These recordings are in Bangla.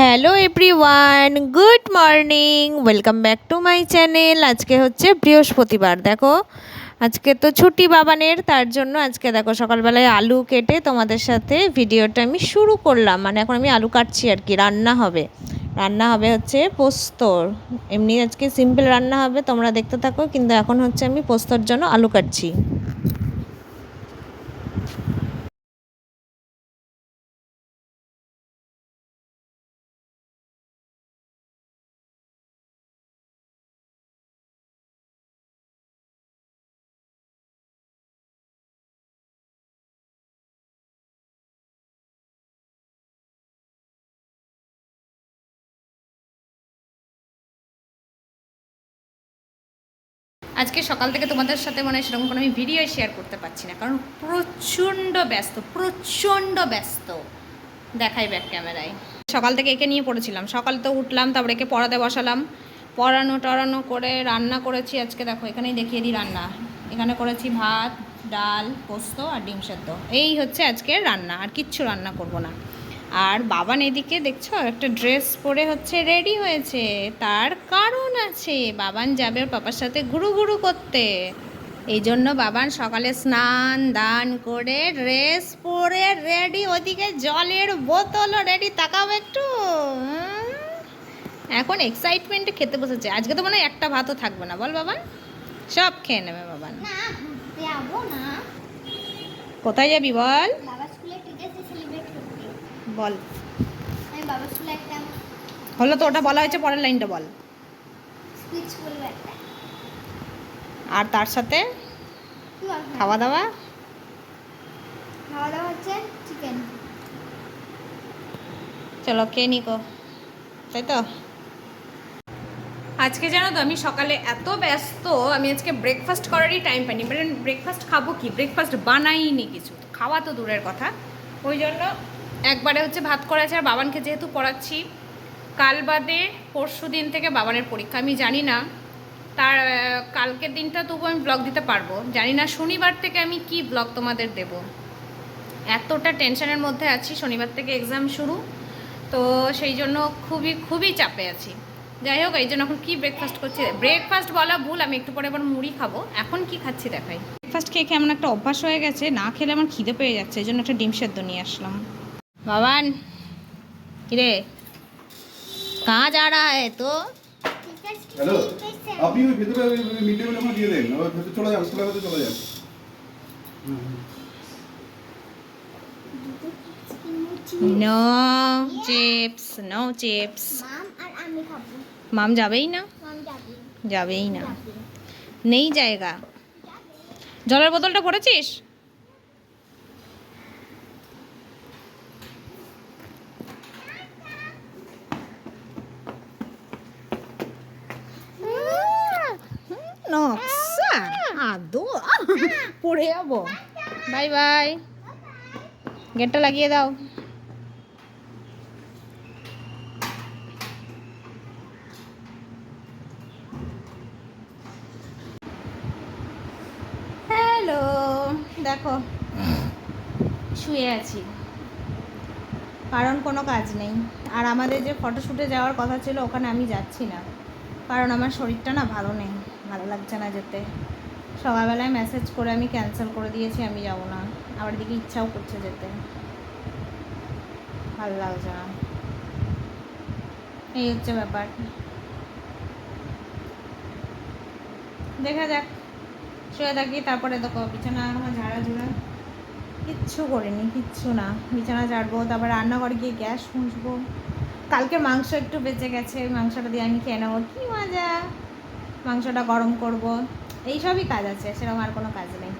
Hello everyone, good morning, welcome back to my channel. আজকে হচ্ছে বৃহস্পতিবার, দেখো। আজকে তো ছুটি বাবানের, তার জন্য আজকে দেখো সকালবেলায় আলু কেটে তোমাদের সাথে ভিডিওটা আমি শুরু করলাম। মানে এখন আমি আলু কাটছি আর কি, রান্না হবে। রান্না হবে হচ্ছে পোস্তর এমনি আজকে সিম্পল রান্না হবে, তোমরা দেখতে থাকো, কিন্তু এখন হচ্ছে আমি পোস্তর জন্য আলু কাটছি। আজকে সকাল থেকে তোমাদের সাথে মনে সেরকম কোনো আমি ভিডিও শেয়ার করতে পারছি না। কারণ প্রচণ্ড ব্যস্ত প্রচণ্ড ব্যস্ত দেখাই ব্যাক ক্যামেরায় সকাল থেকে একে নিয়ে পড়েছিলাম। সকাল তো উঠলাম, তারপরে একে পড়াতে বসালাম। পড়ানো টড়ানো করে রান্না করেছি আজকে দেখো, এখানেই দেখিয়ে দিই রান্না। এখানে করেছি ভাত, ডাল, পোস্ত আর ডিম সেদ্ধ। এই হচ্ছে আজকে রান্না, আর কিচ্ছু রান্না করব না। আর বাবান এদিকে দেখছ? একটা ড্রেস পরে হচ্ছে রেডি হয়েছে। তার কারণ আছে বাবান যাবে ওর পাপার সাথে ঘুরু ঘুরু করতে। এই জন্য বাবান সকালে স্নান দান করে ড্রেস পরে রেডি ওদিকে জলের বোতলও রেডি তাকাও একটু। এখন এক্সাইটমেন্টে খেতে বসেছে। আজকে তো মনে হয় একটা ভাতও থাকবে না। বল বাবান সব খেয়ে নেবে বাবান। কোথায় যাবি বল বাবা স্কুলে টিচার্স সেলিব্রেট করতে বল। হলো তো ওটা বলা হয়েছে পরের লাইনটা বল। আর তার সাথে? খাওয়া দাওয়া খাওয়া দাওয়া হচ্ছে চিকেন চলো কে নিকো তাই তো? আজকে জানো তো আমি সকালে এত ব্যস্ত আমি আজকে ব্রেকফাস্ট করারই টাইম পাইনি। মানে ব্রেকফাস্ট খাব কি? ব্রেকফাস্ট বানাইনি কিছু। খাওয়া তো দূরের কথা। ওই জন্য একবারে হচ্ছে ভাত করা আছে আর বাবানকে যেহেতু পড়াচ্ছি, কাল বাদে পরশু দিন থেকে বাবানের পরীক্ষা। আমি জানি না তার কালকের দিনটা তবু আমি ব্লগ দিতে পারব। জানি না শনিবার থেকে আমি কি ব্লগ তোমাদের দেবো। এতটা টেনশনের মধ্যে আছি, শনিবার থেকে এক্সাম শুরু। তো সেই জন্য খুবই খুবই চাপে আছি। যাই হোক, এই জন্য এখন কী ব্রেকফাস্ট করছি? ব্রেকফাস্ট বলা ভুল, আমি একটু পরে এবার মুড়ি খাব। এখন কি খাচ্ছি দেখাই। ব্রেকফাস্ট খেয়ে খেয়ে এমন একটা অভ্যাস হয়ে গেছে, না খেলে আমার খিদে পেয়ে যাচ্ছে, এই জন্য একটা ডিম সেদ্ধ নিয়ে আসলাম। বাবান কিরে কাঁ যা রা হ্যায় তো টিচার্স হ্যালো আপনি ওই ভেতরে মিড ডে মিল আমরা দিয়ে দেন ওই ভেতরে চলে যান স্কুলের ভেতরে চলে যান নো চিপস নো চিপস মাম যাবেই না যাবেই না নেই জায়গা জলের বোতলটা ভরেছিস নকশা আদো পড়ে যাব বাই বাই গেটটা লাগিয়ে দাও হ্যালো দেখো শুয়ে আছি কারণ কোনো কাজ নেই আর আমাদের যে ফটোশ্যুটে যাওয়ার কথা ছিল ওখানে আমি যাচ্ছি না কারণ আমার শরীরটা না ভালো নেই ভালো লাগছে না যেতে। সকালবেলায় মেসেজ করে আমি ক্যান্সেল করে দিয়েছি, আমি যাব না। আবার দিকে ইচ্ছাও করছে যেতে। ভালো লাগছে না। এই হচ্ছে ব্যাপার। দেখা যাক। শুয়ে থাকি, তারপরে দেখো বিছানা আমার ঝাড়া ঝুড়া। কিচ্ছু করিনি, কিচ্ছু না। বিছানা ঝাড়বো, তারপর রান্নাঘরে গিয়ে গ্যাস মুছবো। কালকে মাংস একটু বেঁচে গেছে ওই মাংসটা দিয়ে আমি খেয়ে নেব। কী মজা! মাংসটা গরম করব। এইসবই কাজ আছে, সেরকম আর কোনো কাজ নেই।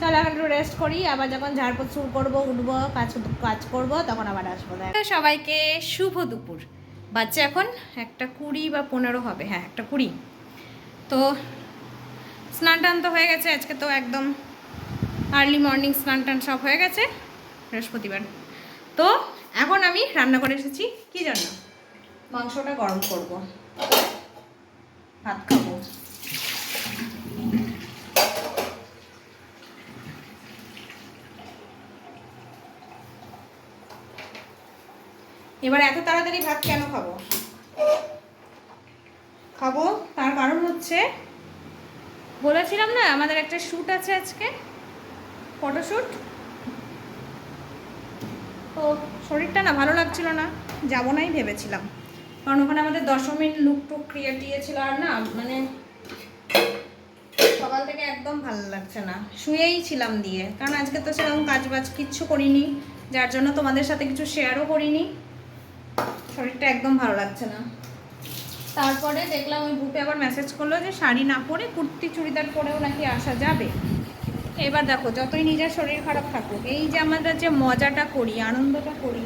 চলো এখন একটু রেস্ট করি, আবার যখন ঝাড়পোছ শুরু করব, উঠবো, কাজ কাজ করব, তখন আবার আসব। দেখ। সবাইকে শুভ দুপুর। বাচ্চা এখন একটা কুড়ি বা পনেরো হবে। হ্যাঁ একটা কুড়ি। তো স্নান টান তো হয়ে গেছে, আজকে তো একদম আর্লি মর্নিং স্নান টান সব হয়ে গেছে, বৃহস্পতিবার। তো এখন আমি রান্না করে এসেছি। কি জন্য? মাংসটা গরম করব। ভাত খাব। এবার এত তাড়াতাড়ি ভাত কেন খাব? খাব, তার কারণ হচ্ছে বলেছিলাম না, আমাদের একটা শ্যুট আছে আজকে ফটোশ্যুট তো শরীরটা না ভালো লাগছিল না, যাব নাই ভেবেছিলাম। কারণ ওখানে আমাদের দশমীর লুক টুক ক্রিয়েট দিয়েছিল আর না মানে সকাল থেকে একদম ভালো লাগছে না। শুয়েই ছিলাম দিয়ে, কারণ আজকে তো সেরকম কাজ বাজ কিচ্ছু করিনি, যার জন্য তোমাদের সাথে কিছু শেয়ারও করিনি। শরীরটা একদম ভালো লাগছে না। তারপরে দেখলাম ওই গ্রুপে আবার মেসেজ করল যে শাড়ি না পরে কুর্তি চুড়িদার পরেও নাকি আসা যাবে। এবার দেখো, যতই নিজের শরীর খারাপ থাকুক, এই যে আমরা যে মজাটা করি, আনন্দটা করি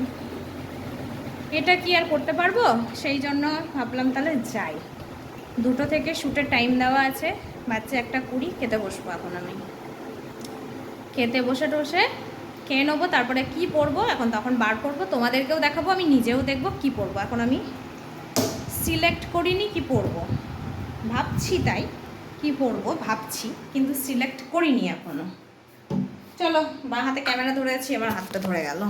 এটা কি আর করতে পারব? সেই জন্য ভাবলাম তাহলে যাই। দুটো থেকে শ্যুটের টাইম দেওয়া আছে। বাচ্চা একটা কুড়ি, খেতে বসবো এখন আমি। খেতে বসে টসে খেয়ে নেব, তারপরে কি পরবো, এখন তখন বার করব। তোমাদেরকেও দেখাবো, আমি নিজেও দেখব কি পরবো। এখন আমি সিলেক্ট করিনি কি পরবো। ভাবছি তাই, কি পরবো ভাবছি, কিন্তু সিলেক্ট করিনি এখনও। চলো, বা হাতে ক্যামেরা ধরেছি এবার হাতটা ধরে গেল।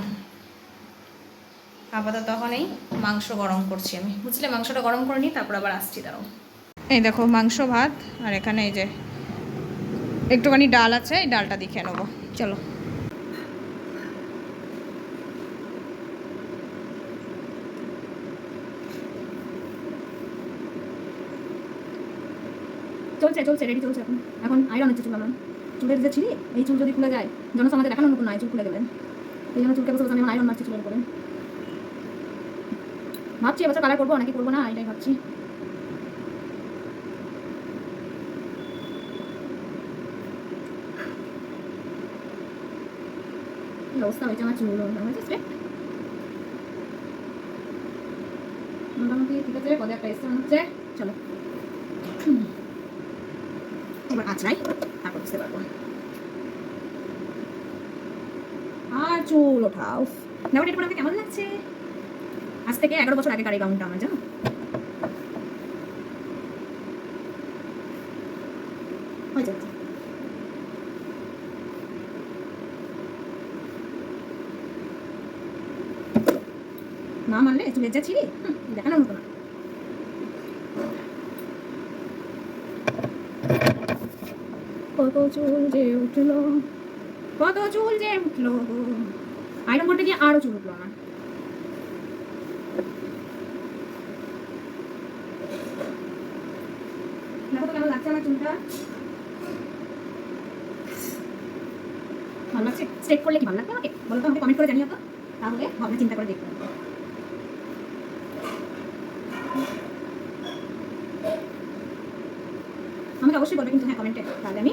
আপাতত তখন এই মাংস গরম করছি আমি। বুঝলে, মাংসটা গরম করে নিই, তারপর আবার আসছি, দাঁড়াও। এই দেখো, মাংস, ভাত, আর এখানে এই যে একটুখানি ডাল আছে, এই ডালটা দেখে নেব। চলো। চলছে চলছে রেডি চলছে এখন। এখন আয়রন হচ্ছে চুল চুলের যে ছিঁড়ি এই চুল যদি খুলে যায়, জনসমাজে দেখানোর মতো নয়, চুল খুলে গেলেন এই জন্য চুলকে বসে আমি আয়রন মারছি চুলের উপরে। ভাবছি এবছর কালার করব নাকি করব না, এটাই ভাবছি। অবস্থা হয়েছে আমার মোটামুটি ঠিক আছে, পদে একটা মনে হচ্ছে। চলো। এবার আঁচড়াই, তারপর বুঝতে পারব। আর চুল ওঠাও। কেমন লাগছে? আজ থেকে এগারো বছর আগেকার এই গাউনটা আমার, জানো? হয়ে যাচ্ছে। না মানলে চুলের যা ছিঁড়ি দেখানোর মতো না। কত চুল যে উঠল, কত চুল যে উঠল। আয়রন করতে গিয়ে আরও চুল উঠল আমার। আমার চুলটা ভালো লাগছে করলে কি ভালো লাগবে আমাকে বলো তো আমাকে কমেন্ট করে জানিও তো তাহলে ভাবনা চিন্তা করে দেখতে হবে আমাকে অবশ্যই বলবে কিন্তু হ্যাঁ কমেন্টে তাহলে আমি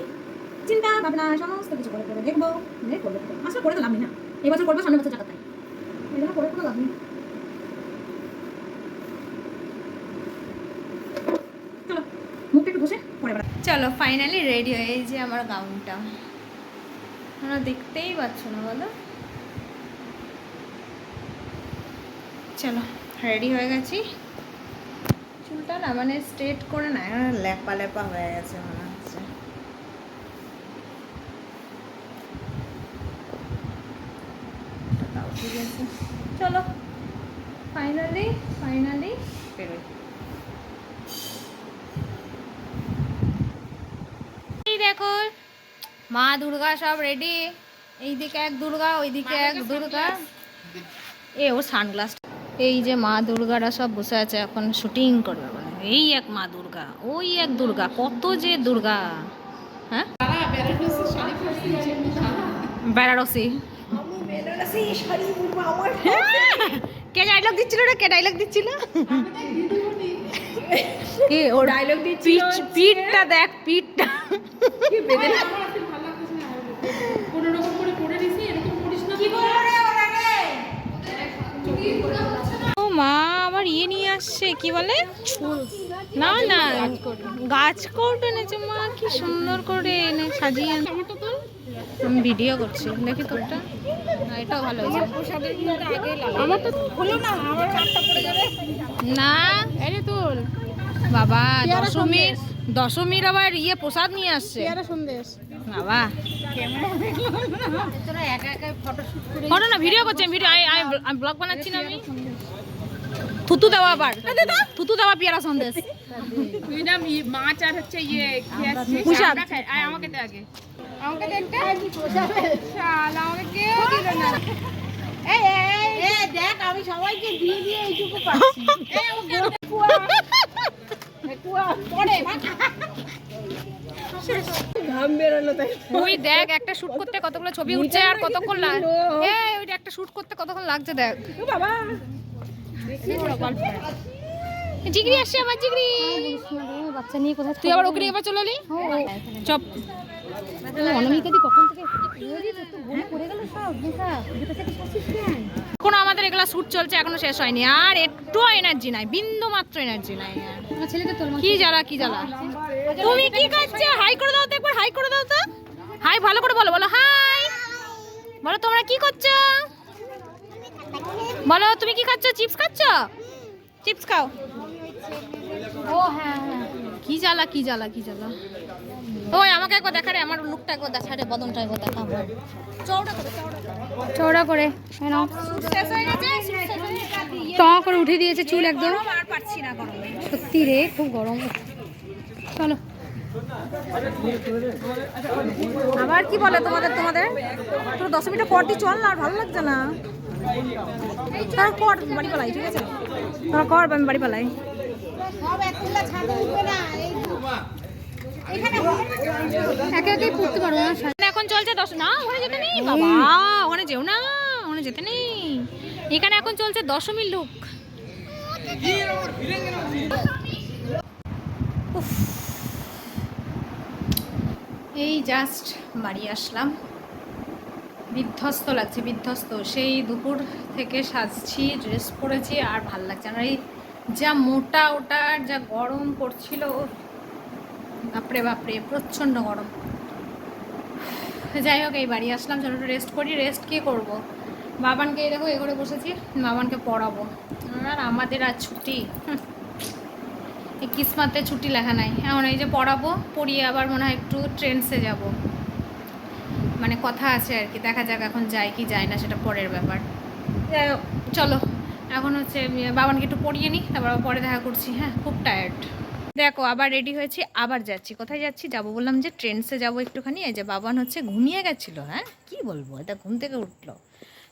চিন্তা ভাবনা সমস্ত কিছু করে করে দেখব দেখে করব আসলে করে তো লাভ না এবছর করব সামনে বছর তাই এই জন্য করে কোনো লাভ নেই চলো মুখটা একটু বসে পরে বেড়া চলো ফাইনালি রেডি হয়ে, এই যে আমার গাউনটা তোমরা দেখতেই পাচ্ছ না, বলো? চলো রেডি হয়ে গেছি। চুলটা না মানে স্ট্রেট করে না ল্যাপা ল্যাপা হয়ে গেছে মনে হচ্ছে। ঠিক আছে চলো ফাইনালি ফাইনালি বেরোই এই দেখো মা দুর্গা সব রেডি এইদিকে এক দুর্গা ওইদিকে এক দুর্গা। এ ও সানগ্লাস এই যে মা দুর্গারা সব বসে আছে এখন শুটিং করবে এই এক মা দুর্গা ওই এক দুর্গা কত যে দুর্গা। হ্যাঁ? বেনারসি কে ডায়লগ দিচ্ছিল রে? কে ডায়লগ দিচ্ছিল? কি ও ডায়লগ দিচ্ছিল পিঠটা দেখ পিঠটা। ও মা আবার ইয়ে নিয়ে আসছে কি বলে? না না গাছ কোট এনেছে মা কি সুন্দর করে এনে সাজিয়ে আমি ভিডিও করছি দেখি তোরটা। না, এটাও ভালো হয়েছে। না আরে তোল বাবা দশমীর দশমীর আবার ইয়ে প্রসাদ নিয়ে আসছে। সন্দেশ। বাবা তোরা একা একা ফটো না ভিডিও করছি ভিডিও আমি ব্লগ বানাচ্ছি না আমি। থুতু দেওয়া আবার। থুতু দেওয়া পেয়ারা সন্দেশ। মাছ আর হচ্ছে ইয়ে আমাকে দে আগে। আমাকে দে আমাকে কেউ দিল না এই এই এই দেখ আমি সবাইকে দিয়ে দিয়ে এইটুকু পাচ্ছি। একটা শুট করতে কতগুলো ছবি উঠছে আর কতক্ষণ লাগ লাগছে দেখ। আসছে আমার তুই আবার ওখানে এবার চলে অনামিকা দি কখন থেকে এখনও আমাদের এগুলা শুট চলছে এখনও শেষ হয়নি। আর একটু এনার্জি নাই বিন্দু মাত্র এনার্জি নাই। কি জ্বালা কি জ্বালা? তুমি কি খাচ্ছো? হাই করে দাও তো একবার হাই করে দাও তো। হাই ভালো করে বলো বলো হাই বলো তোমরা কি করছ? বলো তুমি কি খাচ্ছো? চিপস খাচ্ছো? চিপস খাও। ও হ্যাঁ হ্যাঁ। কি জ্বালা কি জ্বালা কি জ্বালা? ওই আমাকে একবার দেখা রে আমার লুকটা একবার দেখা রে বদনটা একবার দেখা আমার। চৌড়া করে চওড়া করে। ট করে উঠে দিয়েছে চুল একদম। আর পারছি না গরমে। সত্যি রে খুব গরম। চলো। আবার কি বলে তোমাদের তোমাদের? তোর দশ মিনিট পর দিয়ে চল না আর ভালো লাগছে না। তোর কর বাড়ি পালাই ঠিক আছে? তোর কর আমি বাড়ি পালাই। একে একে পড়তে পারব না এখন চলছে দশ না ওখানে যেতে নেই? বাবা ওখানে যেও না ওখানে যেতে নেই। এখানে এখন চলছে দশমীর লুক। উফ। এই জাস্ট বাড়ি আসলাম। বিধ্বস্ত লাগছে বিধ্বস্ত। সেই দুপুর থেকে সাজছি ড্রেস পরেছি আর ভালো লাগছে। না এই যা মোটা, ওটা আর যা গরম পড়ছিল বাপরে বাপরে, প্রচণ্ড গরম। যাই হোক, এই বাড়ি আসলাম, চলো রেস্ট করি। রেস্ট কি করব? বাবানকে এই দেখো এ করে বসেছি, বাবানকে পড়াবো। আর আমাদের আর ছুটি। এই কিসমাতে ছুটি লেখা নাই। এখন এই যে পড়াবো, পড়িয়ে আবার মনে হয় একটু ট্রেন্সে যাব। মানে কথা আছে আর কি, দেখা যাক এখন যায় কি যায় না, সেটা পরের ব্যাপার। চলো। এখন হচ্ছে বাবানকে একটু পড়িয়ে নিই তারপর আবার পরে দেখা করছি হ্যাঁ খুব টায়ার্ড দেখো আবার রেডি হয়েছি আবার যাচ্ছি। কোথায় যাচ্ছি? যাব বললাম যে ট্রেন্সে যাব একটুখানি এই যে বাবান হচ্ছে ঘুমিয়ে গেছিল হ্যাঁ? কি বলব এটা ঘুম থেকে উঠল।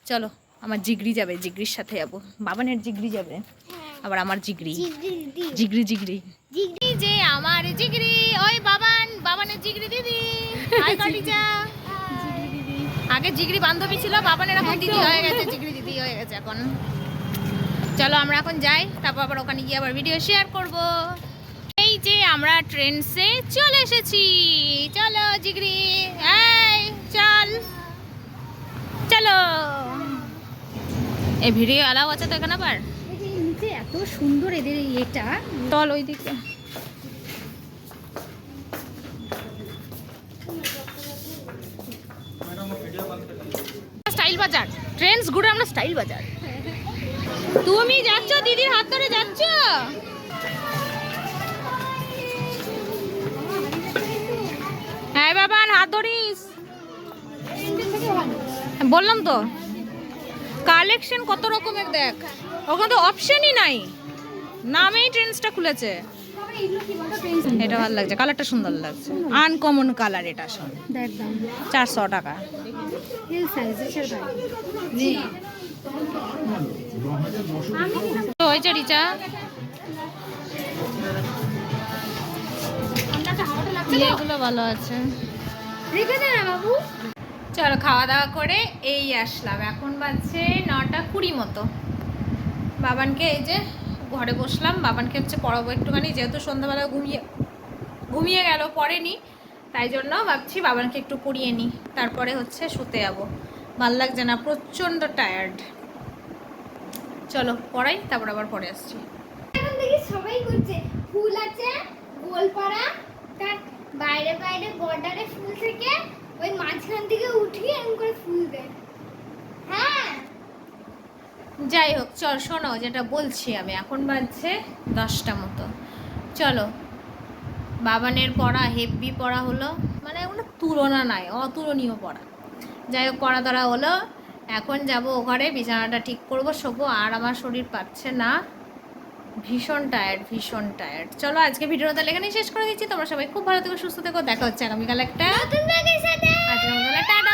চলো আমার জিগরি যাবে জিগরির সাথে যাব। বাবানের জিগরি যাবে আবার আমার দিদি জিগড়ি জিগরি। জিগরি যে আমার জিগরি ওই বাবান বাবানের জিগরি দিদি। হাই আগে জিগরি বান্ধবী ছিল বাবানের এখন দিদি হয়ে গেছে জিগরি দিদি হয়ে গেছে এখন। চলো আমরা এখন যাই তারপর আবার ওখানে গিয়ে আবার ভিডিও শেয়ার করব। এই যে আমরা ট্রেন্সে চলে এসেছি। চলো জিগরি এই চল। চলো। এই ভিডিও অ্যালাউ আছে তো এখানে আবার? নিচে এত সুন্দর এদের এটা। চল ওই দিকে স্টাইল বাজার। ট্রেন্ডস ঘুরে আমরা স্টাইল বাজার। তুমি যাচ্ছ দিদির হাত ধরে যাচ্ছ? হ্যাঁ বাবান হাত ধরিস। বললাম তো কালেকশন কত রকমের দেখ। ওখানে তো অপশনই নাই। নামেই ট্রেন্সটা খুলেছে। এটা ভালো লাগছে কালারটা সুন্দর লাগছে। আনকমন কালার এটা শোন। চারশো টাকা। ভাই রিচা। এগুলো ভালো আছে। বাবু চলো খাওয়া দাওয়া করে এই আসলাম। এখন বাজছে নটা কুড়ি মতো। বাবানকে এই যে ঘরে বসলাম। বাবানকে হচ্ছে পড়াবো একটুখানি, যেহেতু সন্ধ্যাবেলা ঘুমিয়ে ঘুমিয়ে গেল, পড়েনি। তাই জন্য ভাবছি বাবানকে একটু পড়িয়ে নিই। তারপরে হচ্ছে শুতে যাব। ভালো লাগছে না, প্রচণ্ড টায়ার্ড চলো পড়াই তারপর আবার পরে আসছি। এখন দেখি সবাই করছে। ফুল আছে গোলপাড়া তার বাইরে বাইরে বর্ডারে ফুল থেকে ওই মাঝখান থেকে উঠিয়ে এরকম করে ফুল দেয়। হ্যাঁ। যাই হোক চল শোনো যেটা বলছি আমি এখন বাজছে দশটা মতো। চলো বাবানের পড়া হেভি পড়া হলো। মানে কোনো তুলনা নাই অতুলনীয় পড়া। যাই হোক পড়া ধরা হলো। এখন যাব ও ঘরে বিছানাটা ঠিক করব শোবো আর আমার শরীর পাচ্ছে না। ভীষণ টায়ার্ড ভীষণ টায়ার্ড চলো আজকে ভিডিওটা তাহলে এখানেই শেষ করে দিচ্ছি। তোমরা সবাই খুব ভালো থেকো সুস্থ থেকো দেখা হচ্ছে আগামীকাল একটা টাটা